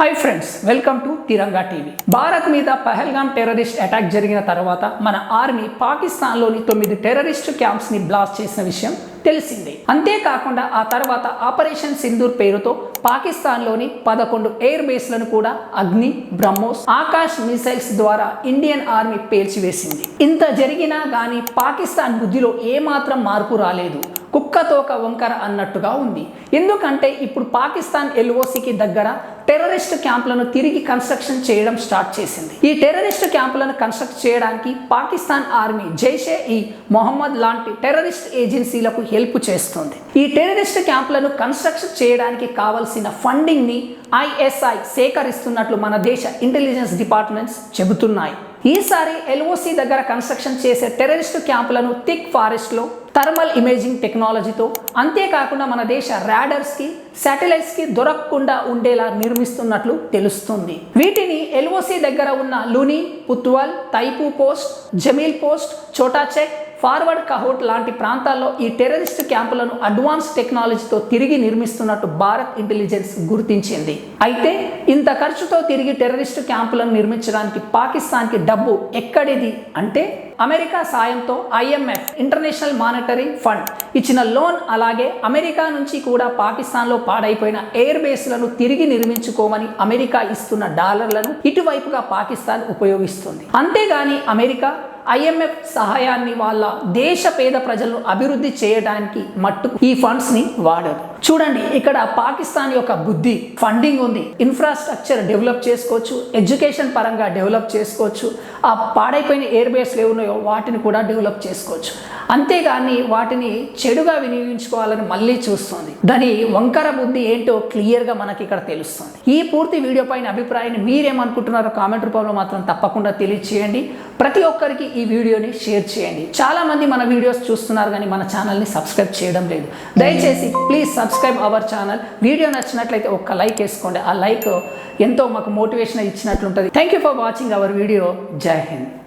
Hi friends welcome to Tiranga TV Bharat మీద Pahalgam terrorist attack జరిగిన తర్వాత మన ఆర్మీ పాకిస్తాన్లోని తొమ్మిది టెర్రరిస్ట్ క్యాంప్స్ని బ్లాస్ట్ చేసిన విషయం తెలిసిందే. అంతేకాకుండా ఆ తర్వాత ఆపరేషన్ సింధూర్ పేరుతో పాకిస్తాన్లోని పదకొండు ఎయిర్ బేస్లను కూడా అగ్ని బ్రహ్మోస్ ఆకాశ్ మిసైల్స్ ద్వారా ఇండియన్ ఆర్మీ పేల్చివేసింది. ఇంత జరిగినా గానీ పాకిస్తాన్ బుద్ధిలో ఏమాత్రం మార్పు రాలేదు. కుక్కతోక వంకర అన్నట్టుగా ఉంది. ఎందుకంటే ఇప్పుడు పాకిస్తాన్ ఎల్ఓసికి దగ్గర టెర్రరిస్ట్ క్యాంపులను తిరిగి కన్స్ట్రక్షన్ చేయడం స్టార్ట్ చేసింది. ఈ టెర్రరిస్ట్ క్యాంపులను కన్స్ట్రక్ట్ చేయడానికి పాకిస్తాన్ ఆర్మీ జైషే ఈ మొహమ్మద్ లాంటి టెర్రరిస్ట్ ఏజెన్సీలకు హెల్ప్ చేస్తుంది. ఈ టెర్రరిస్ట్ క్యాంపులను కన్స్ట్రక్షన్ చేయడానికి కావలసిన ఫండింగ్ని ఐఎస్ఐ సేకరిస్తున్నట్లు మన దేశ ఇంటెలిజెన్స్ డిపార్ట్మెంట్స్ చెబుతున్నాయి. ఈసారి ఎల్ఓసి దగ్గర కన్స్ట్రక్షన్ చేసే టెర్రరిస్ట్ క్యాంపులను థిక్ ఫారెస్ట్లో థర్మల్ ఇమేజింగ్ టెక్నాలజీతో అంతేకాకుండా మన దేశ ర్యాడర్స్కి శాటిలైట్స్కి దొరకకుండా ఉండేలా నిర్మిస్తున్నట్లు తెలుస్తుంది. వీటిని ఎల్ఓసి దగ్గర ఉన్న Luni Putwal Taipu post Jamil post Chotachak forward Kahot లాంటి ప్రాంతాల్లో ఈ టెర్రరిస్ట్ క్యాంపులను అడ్వాన్స్ టెక్నాలజీతో తిరిగి నిర్మిస్తున్నట్టు భారత్ ఇంటెలిజెన్స్ గుర్తించింది. అయితే ఇంత ఖర్చుతో తిరిగి టెర్రరిస్ట్ క్యాంపులను నిర్మించడానికి పాకిస్తాన్కి డబ్బు ఎక్కడిది అంటే అమెరికా సాయంతో ఐఎంఎఫ్ ఇంటర్నేషనల్ మానిటరింగ్ ఫండ్ ఇచ్చిన లోన్ అలాగే అమెరికా నుంచి కూడా పాకిస్తాన్లో పాడైపోయిన ఎయిర్ బేస్లను తిరిగి నిర్మించుకోమని అమెరికా ఇస్తున్న డాలర్లను ఇటువైపుగా పాకిస్తాన్ ఉపయోగిస్తుంది. అంతేగాని అమెరికా ఐఎంఎఫ్ సహాయాన్ని వాళ్ళ దేశ పేద ప్రజలను అభివృద్ధి చేయడానికి మట్టు ఈ ఫండ్స్ని చూడండి ఇక్కడ పాకిస్తాన్ యొక్క బుద్ధి ఫండింగ్ ఉంది. ఇన్ఫ్రాస్ట్రక్చర్ డెవలప్ చేసుకోవచ్చు ఎడ్యుకేషన్ పరంగా డెవలప్ చేసుకోవచ్చు ఆ పాడైపోయిన ఎయిర్ బేస్లు ఉన్నాయో వాటిని కూడా డెవలప్ చేసుకోవచ్చు. అంతేగాని వాటిని చెడుగా వినియోగించుకోవాలని మళ్ళీ చూస్తుంది. దాని వంకర బుద్ధి ఏంటో క్లియర్గా మనకి ఇక్కడ తెలుస్తుంది. ఈ పూర్తి వీడియో పైన అభిప్రాయాన్ని మీరేమనుకుంటున్నారో కామెంట్ రూపంలో మాత్రం తప్పకుండా తెలియచేయండి. ప్రతి ఒక్కరికి ఈ వీడియోని షేర్ చేయండి. చాలా మంది మన వీడియోస్ చూస్తున్నారు కానీ మన ఛానల్ని సబ్స్క్రైబ్ చేయడం లేదు. దయచేసి please subscribe our channel. Video నచ్చినట్లయితే ఒక్క లైక్ వేసుకోండి. ఆ లైక్ ఎంతో మాకు motivation ఇచ్చినట్లుంటుంది. Thank you for watching our video Jai Hind